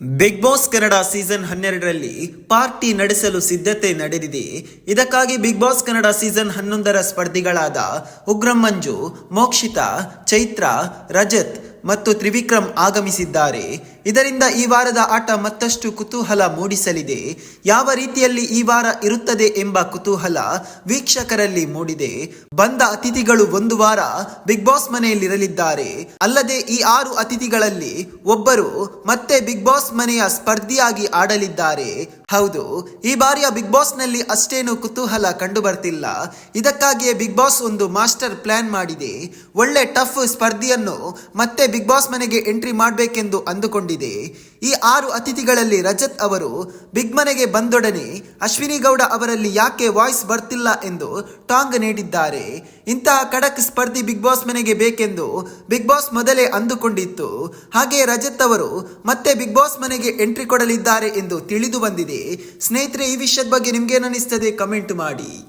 Big boss Kannada season ಹನ್ನೆರಡರಲ್ಲಿ party ನಡೆಸಲು ಸಿದ್ಧತೆ ನಡೆದಿದೆ. ಇದಕ್ಕಾಗಿ ಬಿಗ್ ಬಾಸ್ ಕನ್ನಡ ಸೀಸನ್ ಹನ್ನೊಂದರ ಸ್ಪರ್ಧಿಗಳಾದ ಉಗ್ರಂ ಮಂಜು, ಮೋಕ್ಷಿತಾ, ಚೈತ್ರ, ರಜತ್ ಮತ್ತು ತ್ರಿವಿಕ್ರಮ್ ಆಗಮಿಸಿದ್ದಾರೆ. ಇದರಿಂದ ಈ ವಾರದ ಆಟ ಮತ್ತಷ್ಟು ಕುತೂಹಲ ಮೂಡಿಸಲಿದೆ. ಯಾವ ರೀತಿಯಲ್ಲಿ ಈ ವಾರ ಇರುತ್ತದೆ ಎಂಬ ಕುತೂಹಲ ವೀಕ್ಷಕರಲ್ಲಿ ಮೂಡಿದೆ. ಬಂದ ಅತಿಥಿಗಳು ಒಂದು ವಾರ ಬಿಗ್ ಬಾಸ್ ಮನೆಯಲ್ಲಿರಲಿದ್ದಾರೆ. ಅಲ್ಲದೆ ಈ ಆರು ಅತಿಥಿಗಳಲ್ಲಿ ಒಬ್ಬರು ಮತ್ತೆ ಬಿಗ್ ಬಾಸ್ ಮನೆಯ ಸ್ಪರ್ಧಿಯಾಗಿ ಆಡಲಿದ್ದಾರೆ. ಹೌದು, ಈ ಬಾರಿಯ ಬಿಗ್ ಬಾಸ್ನಲ್ಲಿ ಅಷ್ಟೇನು ಕುತೂಹಲ ಕಂಡು ಬರ್ತಿಲ್ಲ ಇದಕ್ಕಾಗಿಯೇ ಬಿಗ್ ಬಾಸ್ ಒಂದು ಮಾಸ್ಟರ್ ಪ್ಲಾನ್ ಮಾಡಿದೆ. ಒಳ್ಳೆ ಟಫ್ ಸ್ಪರ್ಧಿಯನ್ನು ಮತ್ತೆ ಬಿಗ್ ಬಾಸ್ ಮನೆಗೆ ಎಂಟ್ರಿ ಮಾಡಬೇಕೆಂದು ಅಂದುಕೊಂಡಿದೆ ಈ ಆರು ಅತಿಥಿಗಳಲ್ಲಿ ರಜತ್ ಅವರು ಬಿಗ್ ಮನೆಗೆ ಬಂದೊಡನೆ ಅಶ್ವಿನಿ ಗೌಡ ಅವರಲ್ಲಿ ಯಾಕೆ ವಾಯ್ಸ್ ಬರ್ತಿಲ್ಲ ಎಂದು ಟಾಂಗ್ ನೀಡಿದ್ದಾರೆ. ಇಂತಹ ಖಡಕ್ ಸ್ಪರ್ಧಿ ಬಿಗ್ ಬಾಸ್ ಮನೆಗೆ ಬೇಕೆಂದು ಬಿಗ್ ಬಾಸ್ ಮೊದಲೇ ಅಂದುಕೊಂಡಿತ್ತು. ಹಾಗೆ ರಜತ್ ಅವರು ಮತ್ತೆ ಬಿಗ್ ಬಾಸ್ ಮನೆಗೆ ಎಂಟ್ರಿ ಕೊಡಲಿದ್ದಾರೆ ಎಂದು ತಿಳಿದು ಬಂದಿದೆ. ಸ್ನೇಹಿತರೆ, ಈ ವಿಷಯದ ಬಗ್ಗೆ ನಿಮ್ಗೆ ಅನಿಸ್ತದೆ? ಕಮೆಂಟ್ ಮಾಡಿ.